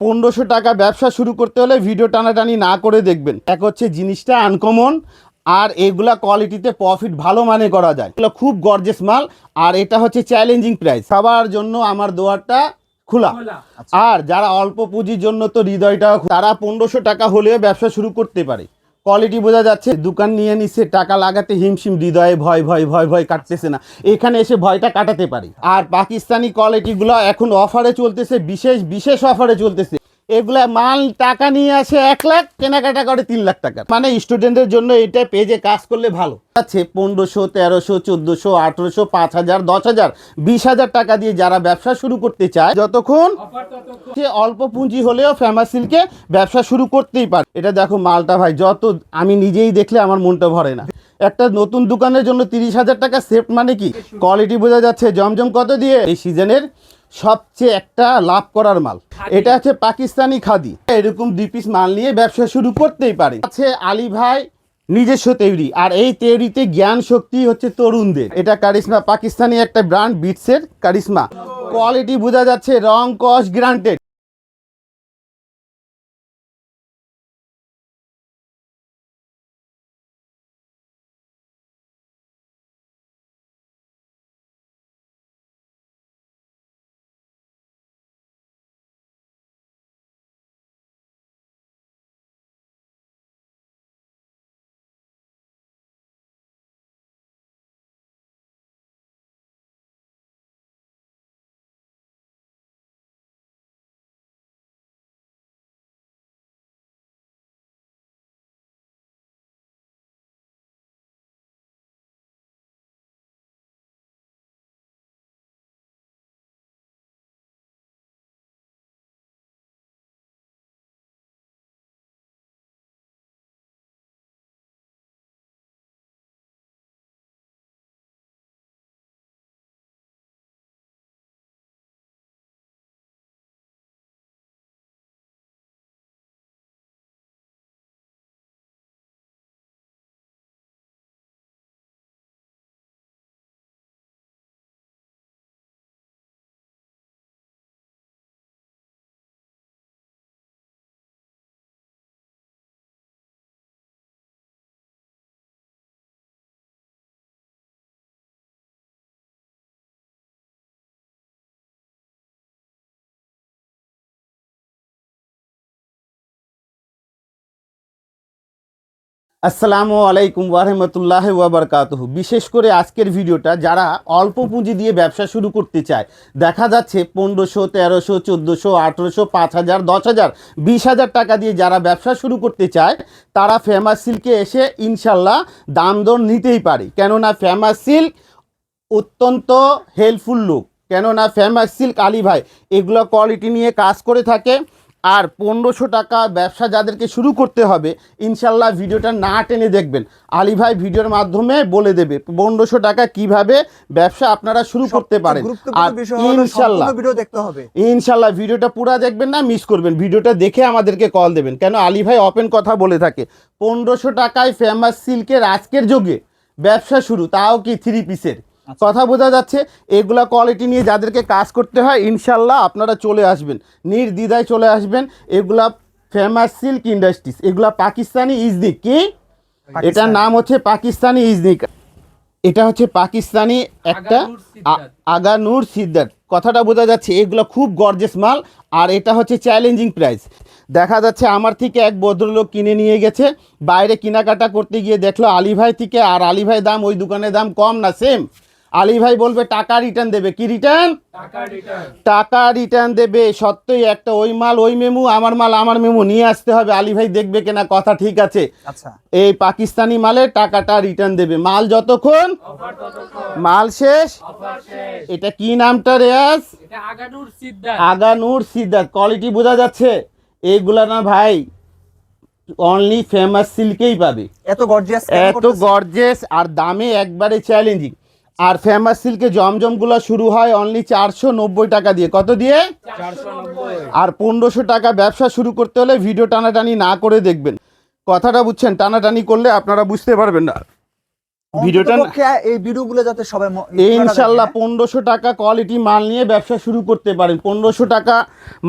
পনেরোশো টাকা ব্যবসা শুরু করতে হলে ভিডিও টানাটানি না করে দেখবেন। এক হচ্ছে জিনিসটা আনকমন আর এগুলা কোয়ালিটিতে প্রফিট ভালো মানে করা যায়। এগুলো খুব গর্জেস মাল আর এটা হচ্ছে চ্যালেঞ্জিং প্রাইস সবার জন্য আমার দোয়ারটা খোলা। আর যারা অল্প পুঁজির জন্য তো হৃদয়টা তারা পনেরোশো টাকা হলেও ব্যবসা শুরু করতে পারে। কোয়ালিটি বোঝা যাচ্ছে, দোকান নিয়ে নিচ্ছে টাকা লাগাতে হিমশিম, হৃদয়ে ভয় ভয় ভয় ভয় কাটতেছে না। এখানে এসে ভয়টা কাটাতে পারি। আর পাকিস্তানি কোয়ালিটিগুলো এখন অফারে চলতেছে, বিশেষ বিশেষ অফারে চলতেছে। এগুলা মাল টাকা নিয়ে আসে এক লাখ কেনাকাটা করে তিন লাখ টাকা। মানে স্টুডেন্টের জন্য এটা পেজে কাজ করলে ভালো। আছে পনেরোশো তেরোশো চোদ্দোশো আঠেরোশো পাঁচ হাজার দশ হাজার বিশ হাজার টাকা দিয়ে যারা ব্যবসা শুরু করতে চায় যতক্ষণ সে অল্প পুঁজি হলেও ফেমাস সিল্কে ব্যবসা শুরু করতেই পারে। এটা দেখো মালটা ভাই যত আমি নিজেই দেখলে আমার মনটা ভরে না। একটা নতুন দোকানের জন্য তিরিশ হাজার টাকা সেফ মানে কি? কোয়ালিটি বোঝা যাচ্ছে জমজম কত দিয়ে? এই সিজনের সবচেয়ে একটা লাভ করার মাল। এটা হচ্ছে পাকিস্তানি খাদি। এরকম দুই পিস মাল নিয়ে ব্যবসা শুরু করতেই পারে। আছে আলী ভাই নিজস্ব তৈরি আর এই তৈরিতে জ্ঞান শক্তি হচ্ছে তরুণদের। এটা কারিশমা পাকিস্তানি একটা ব্র্যান্ড বিটসের কারিশমা। কোয়ালিটি বোঝা যাচ্ছে রং কস গ্রান্টেড আসসালামু আলাইকুম ওয়ারহমতুল্লাহ ওয়াবারকাতুহু। বিশেষ করে আজকের ভিডিওটা যারা অল্প পুঁজি দিয়ে ব্যবসা শুরু করতে চায়, দেখা যাচ্ছে পনেরোশো, তেরোশো, চোদ্দোশো, আঠেরোশো, পাঁচ হাজার, দশ হাজার, বিশ হাজার টাকা দিয়ে যারা ব্যবসা শুরু করতে চায়, তারা ফেমাস সিল্কে এসে ইনশাল্লাহ দাম দর নিতেই পারে। কেননা ফেমাস সিল্ক অত্যন্ত হেল্পফুল লুক। কেননা ফেমাস সিল্ক আলী ভাই, এগুলো কোয়ালিটি নিয়ে কাজ করে থাকে। আর পনেরোশো টাকা ব্যবসা যাদেরকে শুরু করতে হবে ইনশাল্লাহ ভিডিওটা না টেনে দেখবেন। আলী ভাই ভিডিওর মাধ্যমে বলে দেবে পনেরোশো টাকা কীভাবে ব্যবসা আপনারা শুরু করতে পারেন। আর ইনশাল্লাহ ভিডিও দেখতে হবে। ইনশাল্লাহ ভিডিওটা পুরা দেখবেন না মিস করবেন। ভিডিওটা দেখে আমাদেরকে কল দেবেন। কেন আলী ভাই ওপেন কথা বলে থাকে পনেরোশো টাকায় ফেমাস সিল্কের আজকের যুগে ব্যবসা শুরু তাও কি থ্রি পিসের কথা বোঝা যাচ্ছে এগুলা কোয়ালিটি নিয়ে যাদেরকে কাজ করতে হয় ইনশাল্লাহ আপনারা চলে আসবেন। নির্দ্বিধায় চলে আসবেন এগুলা ফেমাস সিল্ক ইন্ডাস্ট্রিজ এগুলা পাকিস্তানি ইজনিক কি? এটার নাম হচ্ছে পাকিস্তানি ইজনিক। এটা হচ্ছে পাকিস্তানি একটা আগানুর। সিদ্ধার্থ কথাটা বোঝা যাচ্ছে এগুলো খুব গর্জেস মাল আর এটা হচ্ছে চ্যালেঞ্জিং প্রাইস দেখা যাচ্ছে আমার থেকে এক ভদ্রলোক কিনে নিয়ে গেছে বাইরে কেনাকাটা করতে গিয়ে দেখল আলী ভাই থেকে আর আলী ভাই দাম ওই দোকানের দাম কম না সেম আলী ভাই বলবে টাকা রিটার্ন দেবে। কি রিটার্ন টাকা রিটার্ন দেবে। সত্যই একটা ওই মাল ওই মেমু আমার মাল আমার মেমু নিয়ে আসতে হবে। আলী ভাই দেখবে কিনা কথা ঠিক আছে। আচ্ছা। এই পাকিস্তানি মালে টাকাটা রিটার্ন দেবে। মাল যতক্ষণ? মাল শেষ? এটা কি নামটা রেয়াজ? আগানুর সিদ্ধার্থ আগানুর সিদ্ধার্থ কোয়ালিটি বোঝা যাচ্ছে? এইগুলা না ভাই অনলি ফেমাস সিল্কেই পাবে। এত গর্জিয়াস এত গর্জেস আর দামে একবারে চ্যালেঞ্জিং আর ফেমাস সিল্কে জমজমগুলো শুরু হয় অনলি চারশো নব্বই টাকা দিয়ে। কত দিয়ে? চারশো নব্বই। আর পনেরোশো টাকা ব্যবসা শুরু করতে হলে ভিডিও টানাটানি না করে দেখবেন। কথাটা বুঝছেন টানাটানি করলে আপনারা বুঝতে পারবেন না। ভিডিওটা এই ভিডিওগুলো যাতে সবাই ইনশাল্লাহ পনেরোশো টাকা কোয়ালিটি মাল নিয়ে ব্যবসা শুরু করতে পারেন। পনেরোশো টাকা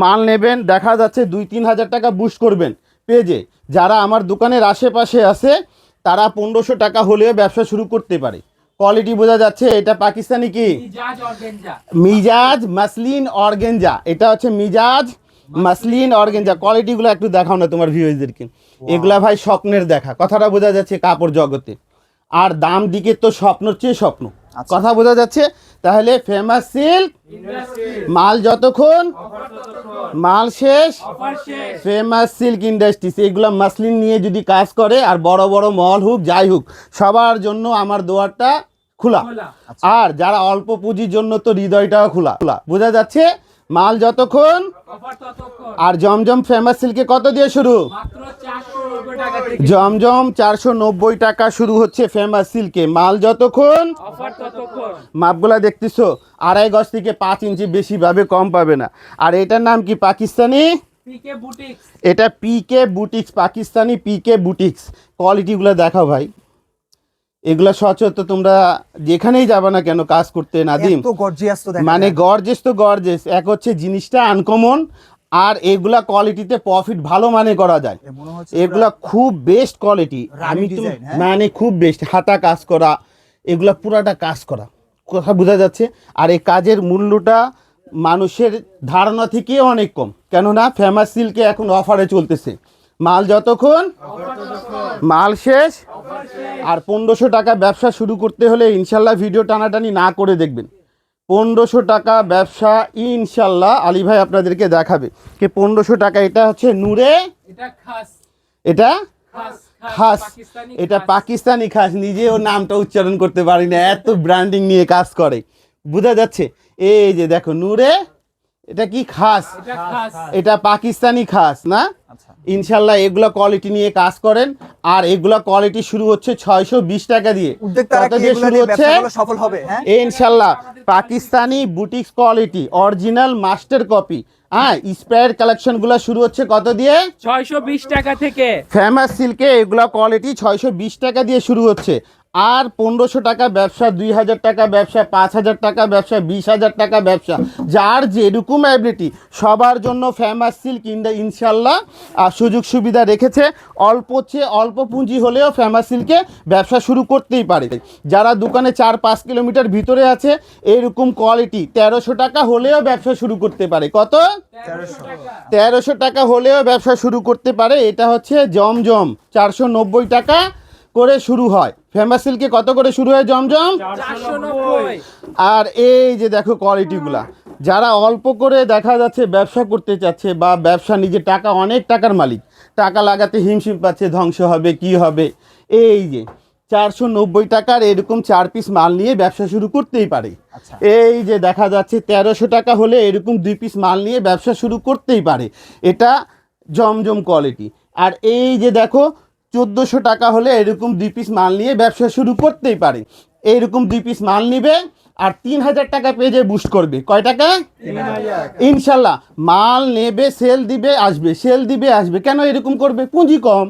মাল নেবেন দেখা যাচ্ছে দুই তিন হাজার টাকা বুস্ট করবেন। পেজে যারা আমার দোকানের আশেপাশে আছে তারা পনেরোশো টাকা হলেও ব্যবসা শুরু করতে পারে। কোয়ালিটি বোঝা যাচ্ছে এটা পাকিস্তানি কি? মিজাজ মাসলিন অর্গেঞ্জা এটা হচ্ছে মিজাজ মাসলিন অর্গেঞ্জা কোয়ালিটিগুলো একটু দেখাও না তোমার ভিউজদেরকে এগুলা ভাই স্বপ্নের দেখা। কথাটা বোঝা যাচ্ছে কাপড় জগতে। আর দাম দিকে তো স্বপ্নর চেয়ে স্বপ্ন। আচ্ছা। কথা বোঝা যাচ্ছে তাহলে ফেমাস সিল্ক মাল যতক্ষণ মাল শেষ ফেমাস সিল্ক ইন্ডাস্ট্রিজ এগুলো মাসলিন নিয়ে যদি কাজ করে আর বড় বড় মল হোক যাই হোক সবার জন্য আমার দোয়ারটা খোলা। খোলা। আর যারা অল্প পুঁজির জন্য তো হৃদয়টাও খোলা। খোলা। বোঝা যাচ্ছে মাল যতক্ষণ আর জমজম ফেমাস সিল্কে কত দিয়ে শুরু? মাত্র চারশো নব্বই টাকা থেকে। জমজম চারশো নব্বই টাকা শুরু হচ্ছে ফেমাস সিল্কে মাল যতক্ষণ মাপগুলা দেখতেছো আড়াই গজ থেকে পাঁচ ইঞ্চি বেশি ভাবে কম পাবে না। আর এটার নাম কি পাকিস্তানি? এটা PK boutiques Pakistani PK boutiques কোয়ালিটিগুলো দেখাও ভাই। এগুলা সচরাচর তোমরা যেখানেই যাবে না কেন কাজ করতে নাদিম? মানে। গর্জেস তো গর্জেস এক হচ্ছে জিনিসটা আনকমন আর এগুলা কোয়ালিটিতে প্রফিট ভালো মানে করা যায়। এগুলা খুব বেস্ট কোয়ালিটি আমি তো হ্যাঁ? মানে খুব বেস্ট হাতা কাজ করা এগুলা পুরাটা কাজ করা। কথা বোঝা যাচ্ছে? আর এই কাজের মূল্যটা মানুষের ধারণা থেকে অনেক কম। কেননা ফেমাস সিল্কে এখন অফারে চলতেছে। মাল যতক্ষণ? মাল শেষ? আর পনেরোশো টাকা ব্যবসা শুরু করতে হলে ইনশাল্লাহ ভিডিও টানাটানি না করে দেখবেন। পনেরোশো টাকা ব্যবসা ইনশাল্লাহ আলী ভাই আপনাদেরকে দেখাবে। কি পনেরোশো টাকা এটা হচ্ছে নূরে? এটা খাস। এটা। পাকিস্তানি খাস। নিজেও নামটা উচ্চারণ করতে পারি না এত ব্র্যান্ডিং নিয়ে কাজ করে। বোঝা যাচ্ছে? এই যে দেখো নূরে এটা কি খাস? এটা পাকিস্তানি খাস না? আচ্ছা। ইনশাল্লাহ এগুলো কোয়ালিটি নিয়ে কাজ করেন আর এগুলো কোয়ালিটি শুরু হচ্ছে ছয়শো বিশ টাকা দিয়ে। কত দিয়ে শুরু হচ্ছে সফল হবে হ্যাঁ? ইনশাল্লাহ Pakistani boutiques quality original master copy হ্যাঁ স্প্রাইড কালেকশনগুলো শুরু হচ্ছে কত দিয়ে? ছয়শো বিশ টাকা থেকে। ফেমাস সিল্কে এগুলো কোয়ালিটি ছয়শো বিশ টাকা দিয়ে শুরু হচ্ছে। আর পনেরোশো টাকা ব্যবসা দুই হাজার টাকা ব্যবসা পাঁচ হাজার টাকা ব্যবসা বিশ হাজার টাকা ব্যবসা। যার যেরকম অ্যাবিলিটি সবার জন্য ফেমাস সিল্ক ইন্ডা ইনশাল্লাহ আর সুযোগ সুবিধা রেখেছে অল্প চেয়ে অল্প পুঁজি হলেও ফেমাস সিল্কে ব্যবসা শুরু করতেই পারে। যারা দোকানে চার পাঁচ কিলোমিটার ভিতরে আছে এরকম কোয়ালিটি তেরোশো টাকা হলেও ব্যবসা শুরু করতে পারে। কত? তেরোশো টাকা। তেরোশো টাকা হলেও ব্যবসা শুরু করতে পারে। এটা হচ্ছে জমজম চারশো নব্বই টাকা করে শুরু হয়। ফেমাস সিল্কে কত করে শুরু হয় জমজম? আর এই যে দেখো কোয়ালিটিগুলা যারা অল্প করে দেখা যাচ্ছে ব্যবসা করতে চাচ্ছে বা ব্যবসা নিজে টাকা অনেক টাকার মালিক টাকা লাগাতে হিমশিম পাচ্ছে ধ্বংস হবে কি হবে? এই যে চারশো নব্বই টাকার এরকম চার পিস মাল নিয়ে ব্যবসা শুরু করতেই পারে। আচ্ছা। এই যে দেখা যাচ্ছে তেরোশো টাকা হলে এরকম দুই পিস মাল নিয়ে ব্যবসা শুরু করতেই পারে। এটা জমজম কোয়ালিটি। আর এই যে দেখো চোদ্দোশো টাকা হলে এরকম দুই পিস মাল নিয়ে ব্যবসা শুরু করতেই পারে। এইরকম দুই পিস মাল নিবে আর তিন হাজার টাকা পেজে বুস্ট করবে। কয় টাকা? ইনশাল্লাহ মাল নেবে সেল দিবে আসবে। সেল দিবে আসবে। কেন এরকম করবে? পুঁজি কম।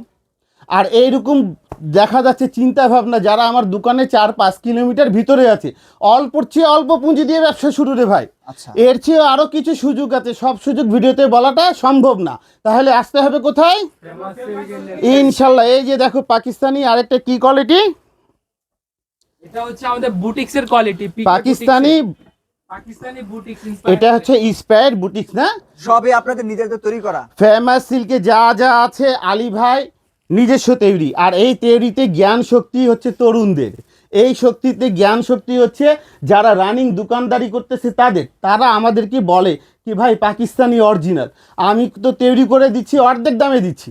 আর এইরকম দেখা যাচ্ছে চিন্তা ভাবনা যারা আমার দোকানে চার পাঁচ কিলোমিটার ভিতরে আছে অল্পর চেয়ে অল্প পুঁজি দিয়ে ব্যবসা শুরু রে ভাই। আচ্ছা। এর চেয়ে আরও কিছু সুযোগ আছে সব সুযোগ ভিডিওতে বলাটা সম্ভব না। তাহলে আসতে হবে কোথায়? ইনশাল্লাহ এই যে দেখো পাকিস্তানি আরেকটা কি কোয়ালিটি এটা হচ্ছে আমাদের বুটিক্স কোয়ালিটি পাকিস্তানি পাকিস্তানি এটা হচ্ছে ইস্পায়ার বুটিক্স না? সবই আপনাদের নিজেদের তৈরি করা। ফেমাস সিল্কে যা যা আছে আলী ভাই নিজস্ব তৈরি আর এই তৈরিতে জ্ঞান শক্তি হচ্ছে তরুণদের। এই শক্তিতে জ্ঞান শক্তি হচ্ছে যারা রানিং দোকানদারি করতেছে তাদের। তারা আমাদেরকে বলে কি ভাই পাকিস্তানি অরিজিনাল আমি তো তৈরি করে দিচ্ছি অর্ধেক দামে দিচ্ছি।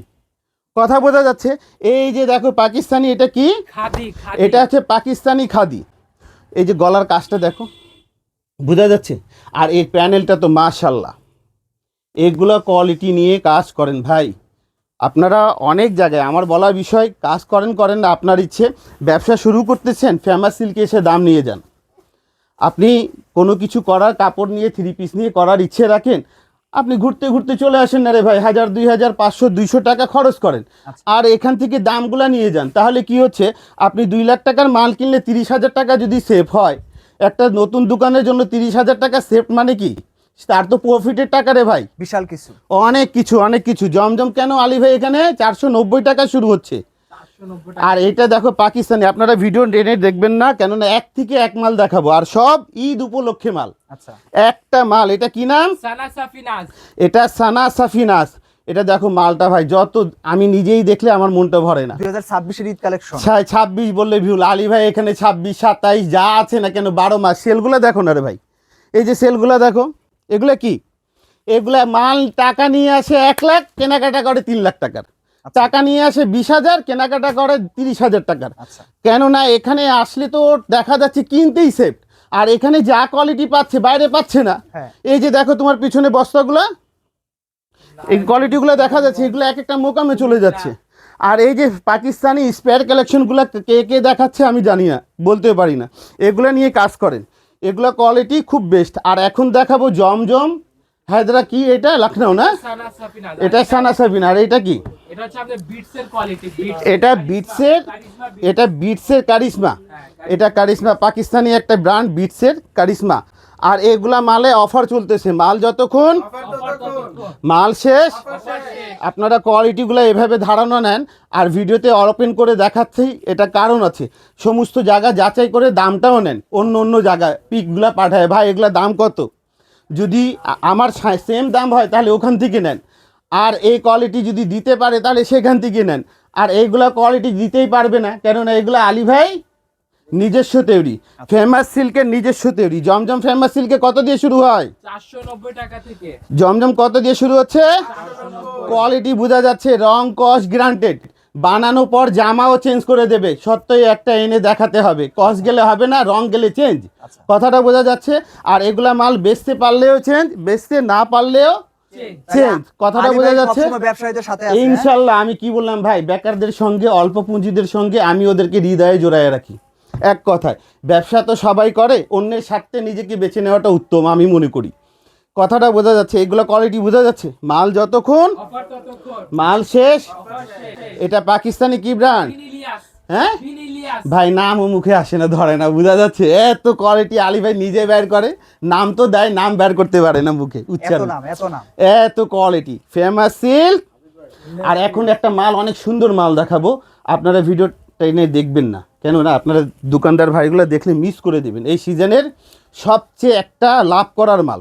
কথা বোঝা যাচ্ছে এই যে দেখো পাকিস্তানি এটা কি? খাদি এটা হচ্ছে পাকিস্তানি খাদি। এই যে গলার কাজটা দেখো বোঝা যাচ্ছে। আর এই প্যানেলটা তো মাশাল্লাহ এগুলো কোয়ালিটি নিয়ে কাজ করেন ভাই। আপনারা অনেক জায়গায় আমার বলা বিষয় কাজ করেন করেন না আপনার ইচ্ছে। ব্যবসা শুরু করতেছেন ফেমাস সিল্কে এসে দাম নিয়ে যান। আপনি কোনো কিছু করার কাপড় নিয়ে থ্রি পিস নিয়ে করার ইচ্ছে রাখেন আপনি ঘুরতে ঘুরতে চলে আসেন না রে ভাই হাজার দুই হাজার পাঁচশো দুইশো টাকা খরচ করেন। আচ্ছা। আর এখান থেকে দামগুলো নিয়ে যান। তাহলে কি হচ্ছে আপনি দুই লাখ টাকার মাল কিনলে তিরিশ হাজার টাকা যদি সেভ হয় একটা নতুন দোকানের জন্য তিরিশ হাজার টাকা সেভ মানে কি? তার তো প্রফিটের টাকা রে ভাই। বিশাল কিছু। অনেক কিছু অনেক কিছু। জমজম কেন আলী ভাই এখানে? চারশো নব্বই টাকা শুরু হচ্ছে। আর এটা দেখো পাকিস্তানি আপনারা ভিডিও টেনে দেখবেন না কেননা এক থেকে এক মাল দেখাবো। আর সব ঈদ উপলক্ষে মাল। আচ্ছা। একটা মাল এটা কি নাম? এটা সানা সাফিনাস এটা দেখো মালটা ভাই যত আমি নিজেই দেখলে আমার মনটা ভরে না। দুই হাজার ছাব্বিশের ঈদ কালেকশন ছাব্বিশ বললে ভিউল আলী ভাই এখানে ছাব্বিশ সাতাইশ যা আছে না কেন বারো মাস। সেলগুলো দেখো না রে ভাই। এই যে সেলগুলো দেখো। এগুলো কি? এগুলা মাল টাকা নিয়ে আসে এক লাখ কেনাকাটা করে তিন লাখ টাকার। টাকা নিয়ে আসে বিশ হাজার কেনাকাটা করে তিরিশ হাজার টাকার। আচ্ছা। কেননা এখানে আসলে তো দেখা যাচ্ছে কিনতেই সেফ আর এখানে যা কোয়ালিটি পাচ্ছে বাইরে পাচ্ছে না। হ্যাঁ। এই যে দেখো তোমার পিছনে বস্তাগুলো। এই কোয়ালিটিগুলো দেখা যাচ্ছে এগুলো এক একটা মোকামে চলে যাচ্ছে। আর এই যে পাকিস্তানি স্পেয়ার কালেকশনগুলো কে কে দেখাচ্ছে আমি জানি না বলতে পারি না। এগুলো নিয়ে কাজ করেন। এগুলো কোয়ালিটি খুব বেস্ট আর এখন দেখাবো জমজম। হায়দ্রা কি এটা? লখনউ না? এটা সানা সাবিন আর এটা কি? এটা হচ্ছে আমাদের বিটস এর কোয়ালিটি বিটস এটা বিটসের এটা বিটসের কারিশমা এটা কারিশমা পাকিস্তানি একটা ব্র্যান্ড বিটসের কারিশমা আর এগুলা মালে অফার চলতেছে। মাল যতক্ষণ মাল শেষ, আপনারা কোয়ালিটিগুলো এভাবে ধারণা নেন, আর ভিডিওতে ওপেন করে দেখাচ্ছি এটা কারণ আছে। সমস্ত জায়গা যাচাই করে দামটাও নেন, অন্য অন্য জায়গায় পিকগুলো পাঠায়, ভাই, এগুলা দাম কত? যদি আমার সেম দাম হয়, তাহলে ওখান থেকে নেন। আর এই কোয়ালিটি যদি দিতে পারে, তাহলে সেখান থেকে নেন। আর এইগুলা কোয়ালিটি দিতেই পারবে না, কেননা এগুলো আলী ভাই নিজস্ব তৈরি ফেমাস সিল্কের নিজস্ব তৈরি জমজম ফেমাস সিল্কে কত দিয়ে শুরু হয়? চারশো নব্বই টাকা থেকে। জমজম কত দিয়ে শুরু হচ্ছে? কোয়ালিটি বোঝা যাচ্ছে রং কস গ্রান্টেড বানানো পর জামাও চেঞ্জ করে দেবে। সত্যই একটা এনে দেখাতে হবে। কস গেলে হবে না রং গেলে চেঞ্জ আচ্ছা। কথাটা বোঝা যাচ্ছে। আর এগুলা মাল বেচতে পারলেও চেঞ্জ বেচতে না পারলেও চেঞ্জ কথাটা বোঝা যাচ্ছে? হ্যাঁ? ইনশাল্লাহ আমি কি বললাম ভাই বেকারদের সঙ্গে অল্প পুঁজিদের সঙ্গে আমি ওদেরকে হৃদয়ে জোড়ায় রাখি। এক কথায় ব্যবসা তো সবাই করে অন্যের স্বার্থে নিজেকে বেছে নেওয়াটা উত্তম আমি মনে করি। কথাটা বোঝা যাচ্ছে এগুলো কোয়ালিটি বোঝা যাচ্ছে। মাল যতক্ষণ মাল শেষ। এটা পাকিস্তানি কি ব্র্যান্ড হ্যাঁ? ভাই নামও মুখে আসে না ধরে না বোঝা যাচ্ছে। এত কোয়ালিটি আলী ভাই নিজে বের করে নাম তো দেয় নাম বের করতে পারে না মুখে এত উচ্চারণ নাম এত নাম। এত কোয়ালিটি ফেমাস সিল্ক আর এখন একটা মাল অনেক সুন্দর মাল দেখাবো আপনারা ভিডিও টেনে দেখবেন না। কেননা আপনারা দোকানদার ভাইগুলো দেখলে মিস করে দেবেন। এই সিজনের সবচেয়ে একটা লাভ করার মাল।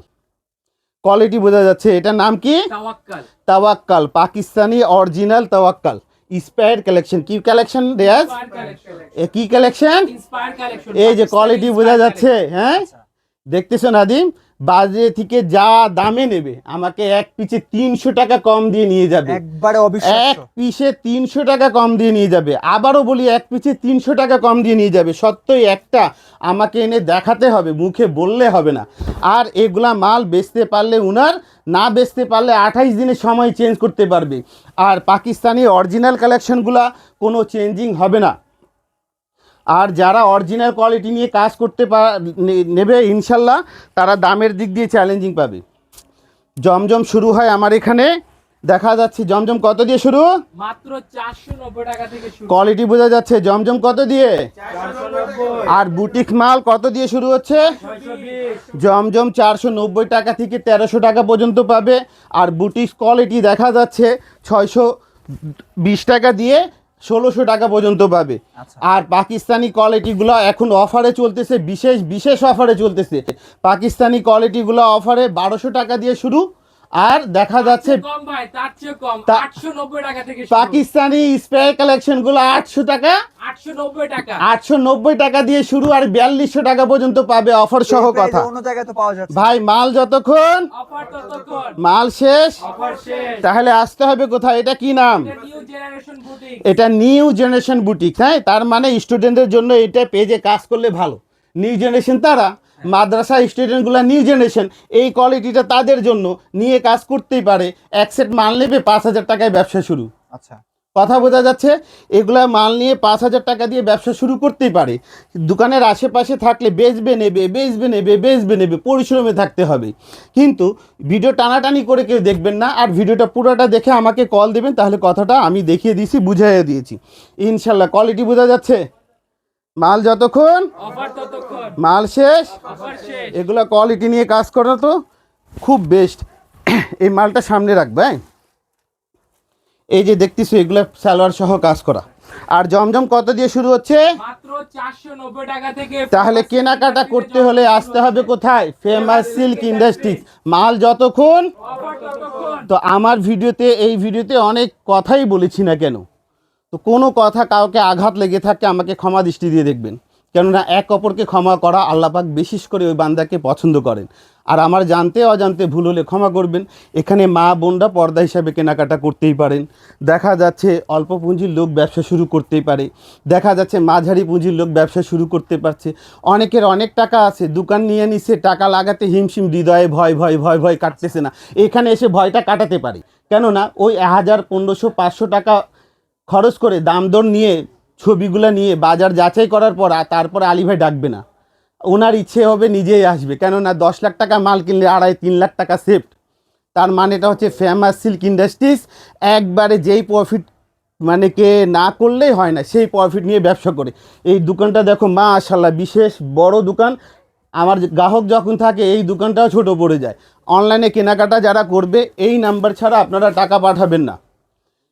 কোয়ালিটি বোঝা যাচ্ছে এটার নাম কি? Tawakkal. Pakistani original Tawakkal. Inspired collection কি কালেকশন রেয়াজ এ কি কালেকশন ইন্সপায়ার কালেকশন এই যে কোয়ালিটি বোঝা যাচ্ছে হ্যাঁ? দেখতেছো নাদিম বাজারে থেকে যা দামে নেবে আমাকে এক পিছে তিনশো টাকা কম দিয়ে নিয়ে যাবে। একবারে এক পিসে তিনশো টাকা কম দিয়ে নিয়ে যাবে। আবারও বলি এক পিছে তিনশো টাকা কম দিয়ে নিয়ে যাবে। সত্যই একটা আমাকে এনে দেখাতে হবে মুখে বললে হবে না। আর এগুলা মাল বেচতে পারলে উনার না বেচতে পারলে আঠাইশ দিনের সময় চেঞ্জ করতে পারবে। আর পাকিস্তানি অরিজিনাল কালেকশনগুলা কোনো চেঞ্জিং হবে না। আর যারা অরিজিনাল কোয়ালিটি নিয়ে কাজ করতে নেবে ইনশাল্লাহ তারা দামের দিক দিয়ে চ্যালেঞ্জিং পাবে। জমজম শুরু হয় আমার এখানে। দেখা যাচ্ছে জমজম কত দিয়ে শুরু? মাত্র চারশো নব্বই টাকা থেকে কোয়ালিটি বোঝা যাচ্ছে জমজম কত দিয়ে? আর বুটিক মাল কত দিয়ে শুরু হচ্ছে? জমজম চারশো নব্বই টাকা থেকে তেরোশো টাকা পর্যন্ত পাবে। আর বুটিক কোয়ালিটি দেখা যাচ্ছে ছয়শো বিশ টাকা দিয়ে ষোলোশো টাকা পর্যন্ত পাবে। আচ্ছা। আর পাকিস্তানি কোয়ালিটিগুলো এখন অফারে চলতেছে বিশেষ বিশেষ অফারে চলতেছে। পাকিস্তানি কোয়ালিটিগুলো অফারে বারোশো টাকা দিয়ে শুরু। আর দেখা যাচ্ছে পাকিস্তানি স্প্রে কালেকশনগুলো আটশো টাকা। আটশো নব্বই টাকা। দিয়ে শুরু আর বিয়াল্লিশশো টাকা পর্যন্ত পাবে অফার সহ কথা। অন্য জায়গায় তো পাওয়া যাচ্ছে। ভাই মাল যতক্ষণ অফার ততক্ষণ। মাল শেষ অফার শেষ। তাহলে আসতে হবে কোথায়? এটা কি নাম? নিউ জেনারেশন বুটিক এটা নিউ জেনারেশন বুটিক হ্যাঁ তার মানে স্টুডেন্টদের জন্য এটা পেজে কাজ করলে ভালো। নিউ জেনারেশন তারা মাদ্রাসা স্টুডেন্টগুলো নিউ জেনারেশন এই কোয়ালিটিটা তাদের জন্য নিয়ে কাজ করতেই পারে। এক সেট মাল নেবে পাঁচ হাজার টাকায় ব্যবসা শুরু। আচ্ছা। কথা বোঝা যাচ্ছে এগুলা মাল নিয়ে পাঁচ হাজার টাকা দিয়ে ব্যবসা শুরু করতেই পারে। দোকানের আশেপাশে থাকলে বেচবে নেবে বেচবে নেবে বেচবে নেবে পরিশ্রমে থাকতে হবে। কিন্তু ভিডিও টানাটানি করে কেউ দেখবেন না আর ভিডিওটা পুরোটা দেখে আমাকে কল দেবেন তাহলে কথাটা আমি দেখিয়ে দিয়েছি বুঝাইয়ে দিয়েছি। ইনশাল্লাহ কোয়ালিটি বোঝা যাচ্ছে? মাল যতক্ষণ? মাল শেষ? এগুলো কোয়ালিটি নিয়ে কাজ করা তো খুব বেস্ট এই মালটা সামনে রাখবে হ্যাঁ? এই যে দেখতেছো এগুলো সালোয়ার সহ কাজ করা। আর জমজম কত দিয়ে শুরু হচ্ছে? মাত্র চারশো নব্বই টাকা থেকে তাহলে কেনাকাটা করতে হলে আসতে হবে কোথায়? ফেমাস সিল্ক ইন্ডাস্ট্রিজ মাল যতক্ষণ? তো আমার ভিডিওতে এই ভিডিওতে অনেক কথাই বলেছি না কেন? তো কোনো কথা কাউকে আঘাত লেগে থাকে আমাকে ক্ষমা দৃষ্টি দিয়ে দেখবেন। কেননা এক অপরকে ক্ষমা করা আল্লাপাক বিশেষ করে ওই বান্দাকে পছন্দ করেন। আর আমার জানতে অজান্তে ভুল হলে ক্ষমা করবেন। এখানে মা বোনরা পর্দা হিসাবে কেনাকাটা করতেই পারেন। দেখা যাচ্ছে অল্প পুঁজির লোক ব্যবসা শুরু করতেই পারে। দেখা যাচ্ছে মাঝারি পুঁজির লোক ব্যবসা শুরু করতে পারছে। অনেকের অনেক টাকা আছে, দোকান নিয়ে নিছে, টাকা লাগাতে হিমশিম, হৃদয়ে ভয় ভয় ভয় ভয় কাটতেছে না। এখানে এসে ভয়টা কাটাতে পারে। কেননা ওই হাজার পনেরোশো পাঁচশো টাকা খরচ করে দাম দর নিয়ে ছবিগুলো নিয়ে বাজার যাচাই করার পর তারপরে আলী ভাই ডাকবে না। ওনার ইচ্ছে হবে নিজেই আসবে, কেননা দশ লাখ টাকা মাল কিনলে আড়াই তিন লাখ টাকা সেফট তার মানেটা হচ্ছে ফেমাস সিল্ক ইন্ডাস্ট্রিজ একবারে যেই প্রফিট মানে কে না করলেই হয় না, সেই প্রফিট নিয়ে ব্যবসা করে। এই দোকানটা দেখো মা আশাল্লাহ বিশেষ বড় দোকান। আমার গ্রাহক যখন থাকে, এই দোকানটাও ছোট পড়ে যায়। অনলাইনে কেনাকাটা যারা করবে, এই নাম্বার ছাড়া আপনারা টাকা পাঠাবেন না।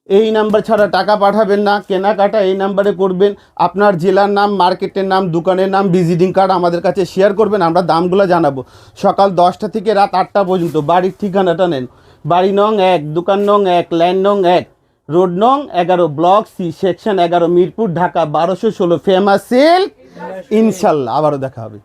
এই নাম্বার ছাড়া টাকা পাঠাবেন না, কেনাকাটা এই নাম্বারে করবেন। আপনার জেলার নাম, মার্কেটের নাম, দোকানের নাম, ভিজিটিং কার্ড আমাদের কাছে শেয়ার করবেন, আমরা দামগুলো জানাব। সকাল দশটা থেকে রাত আটটা পর্যন্ত, বাড়ির ঠিকানাটা নেন। বাড়ি নং এক, দোকান নং এক, ল্যান্ড নং এক, রোড নং এগারো, ব্লক সি, সেকশন এগারো, মিরপুর, ঢাকা, বারোশো ষোলো, ফেমাস সেল। ইনশাল্লাহ, আবারও দেখা হবে।